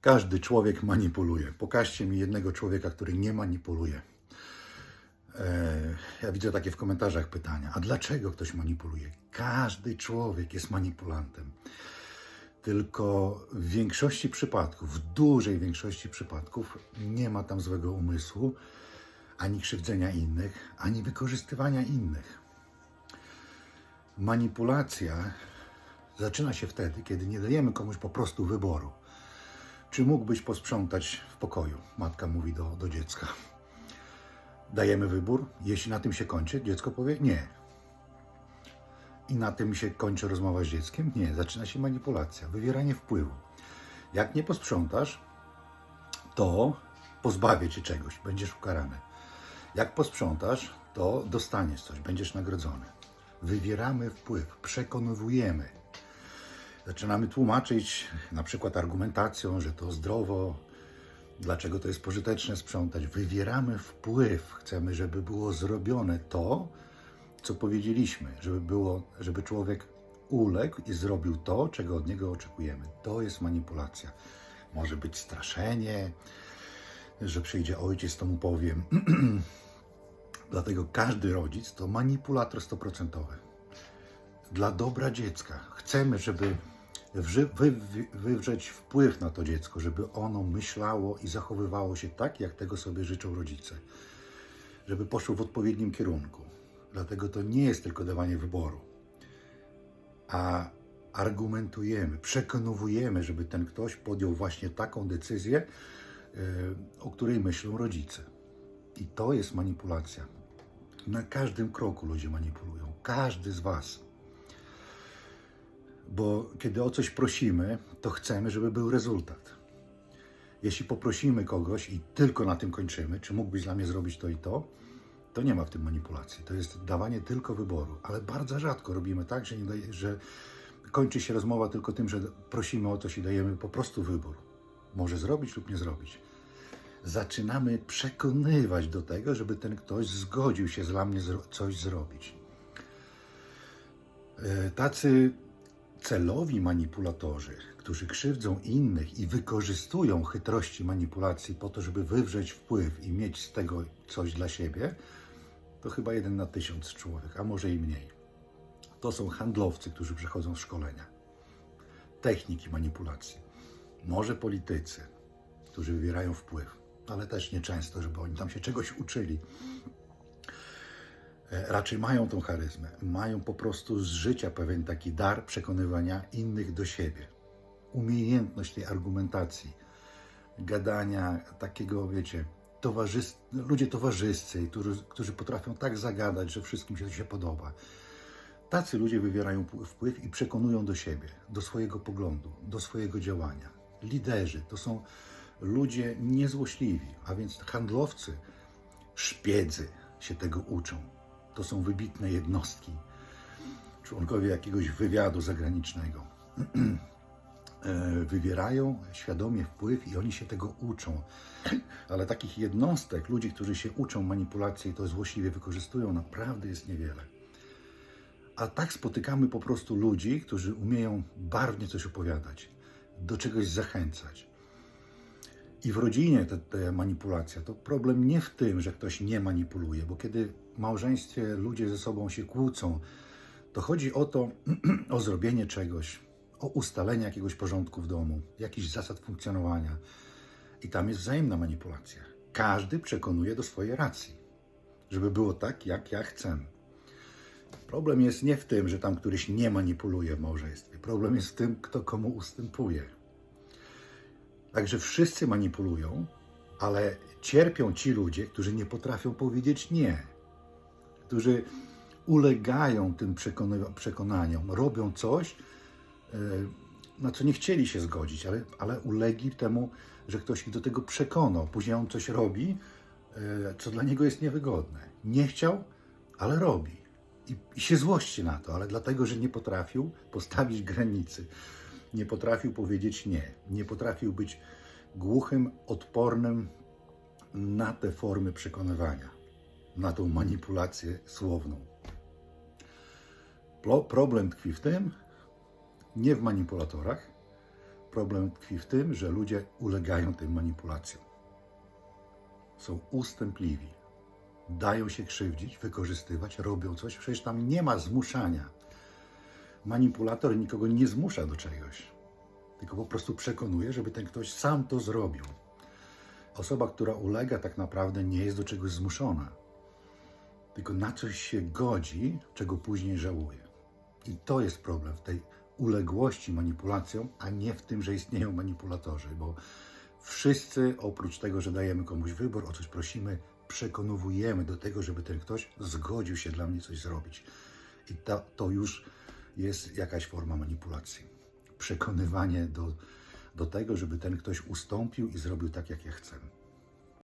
Każdy człowiek manipuluje. Pokażcie mi jednego człowieka, który nie manipuluje. E, Ja widzę takie w komentarzach pytania. A dlaczego ktoś manipuluje? Każdy człowiek jest manipulantem. Tylko w większości przypadków, w dużej większości przypadków, nie ma tam złego umysłu, ani krzywdzenia innych, ani wykorzystywania innych. Manipulacja zaczyna się wtedy, kiedy nie dajemy komuś po prostu wyboru. Czy mógłbyś posprzątać w pokoju? Matka mówi do, do dziecka. Dajemy wybór. Jeśli na tym się kończy, dziecko powie nie. I na tym się kończy rozmowa z dzieckiem? Nie. Zaczyna się manipulacja, wywieranie wpływu. Jak nie posprzątasz, to pozbawię cię czegoś, będziesz ukarany. Jak posprzątasz, to dostaniesz coś, będziesz nagrodzony. Wywieramy wpływ, przekonywujemy. Zaczynamy tłumaczyć na przykład argumentacją, że to zdrowo, dlaczego to jest pożyteczne sprzątać. Wywieramy wpływ. Chcemy, żeby było zrobione to, co powiedzieliśmy, żeby było, żeby człowiek uległ i zrobił to, czego od niego oczekujemy. To jest manipulacja. Może być straszenie, że przyjdzie ojciec, to mu powiem. Dlatego każdy rodzic to manipulator stoprocentowy. Dla dobra dziecka. Chcemy, żeby wywrzeć wpływ na to dziecko, żeby ono myślało i zachowywało się tak, jak tego sobie życzą rodzice. Żeby poszło w odpowiednim kierunku. Dlatego to nie jest tylko dawanie wyboru, a argumentujemy, przekonujemy, żeby ten ktoś podjął właśnie taką decyzję, yy, o której myślą rodzice. I to jest manipulacja. Na każdym kroku ludzie manipulują. Każdy z Was. Bo kiedy o coś prosimy, to chcemy, żeby był rezultat. Jeśli poprosimy kogoś i tylko na tym kończymy, czy mógłbyś dla mnie zrobić to i to, to nie ma w tym manipulacji. To jest dawanie tylko wyboru. Ale bardzo rzadko robimy tak, że, daje, że kończy się rozmowa tylko tym, że prosimy o coś i dajemy po prostu wybór. Może zrobić lub nie zrobić zaczynamy przekonywać do tego, żeby ten ktoś zgodził się dla mnie coś zrobić. E, Tacy celowi manipulatorzy, którzy krzywdzą innych i wykorzystują chytrości manipulacji po to, żeby wywrzeć wpływ i mieć z tego coś dla siebie, to chyba jeden na tysiąc człowiek, a może i mniej. To są handlowcy, którzy przechodzą szkolenia, techniki manipulacji, może politycy, którzy wywierają wpływ, ale też nieczęsto, żeby oni tam się czegoś uczyli. E, Raczej mają tą charyzmę, mają po prostu z życia pewien taki dar przekonywania innych do siebie. Umiejętność tej argumentacji, gadania takiego, wiecie, towarzys... ludzie towarzyscy, którzy, którzy potrafią tak zagadać, że wszystkim się to się podoba. Tacy ludzie wywierają wpływ i przekonują do siebie, do swojego poglądu, do swojego działania. Liderzy to są ludzie niezłośliwi, a więc handlowcy, szpiedzy się tego uczą. To są wybitne jednostki, członkowie jakiegoś wywiadu zagranicznego. E, Wywierają świadomie wpływ i oni się tego uczą. Ale takich jednostek, ludzi, którzy się uczą manipulacji i to złośliwie wykorzystują, naprawdę jest niewiele. A tak spotykamy po prostu ludzi, którzy umieją barwnie coś opowiadać, do czegoś zachęcać. I w rodzinie ta, manipulacja to problem nie w tym, że ktoś nie manipuluje, bo kiedy małżeństwie ludzie ze sobą się kłócą, to chodzi o to, o zrobienie czegoś, o ustalenie jakiegoś porządku w domu, jakichś zasad funkcjonowania. I tam jest wzajemna manipulacja. Każdy przekonuje do swojej racji, żeby było tak, jak ja chcę. Problem jest nie w tym, że tam któryś nie manipuluje w małżeństwie. Problem jest w tym, kto komu ustępuje. Także wszyscy manipulują, ale cierpią ci ludzie, którzy nie potrafią powiedzieć nie, którzy ulegają tym przekonaniom, robią coś, e, na co nie chcieli się zgodzić, ale, ale ulegli temu, że ktoś ich do tego przekonał. Później on coś robi, e, co dla niego jest niewygodne. Nie chciał, ale robi. I, I się złości na to, ale dlatego, że nie potrafił postawić granicy. Nie potrafił powiedzieć nie. Nie potrafił być głuchym, odpornym na te formy przekonywania, na tą manipulację słowną. Pro- Problem tkwi w tym, nie w manipulatorach, problem tkwi w tym, że ludzie ulegają tym manipulacjom. Są ustępliwi, dają się krzywdzić, wykorzystywać, robią coś. Przecież tam nie ma zmuszania. Manipulator nikogo nie zmusza do czegoś, tylko po prostu przekonuje, żeby ten ktoś sam to zrobił. Osoba, która ulega, tak naprawdę nie jest do czegoś zmuszona, tylko na coś się godzi, czego później żałuje. I to jest problem w tej uległości manipulacjom, a nie w tym, że istnieją manipulatorzy, bo wszyscy oprócz tego, że dajemy komuś wybór, o coś prosimy, przekonujemy do tego, żeby ten ktoś zgodził się dla mnie coś zrobić. I to, to już jest jakaś forma manipulacji. Przekonywanie do, do tego, żeby ten ktoś ustąpił i zrobił tak, jak ja chcę.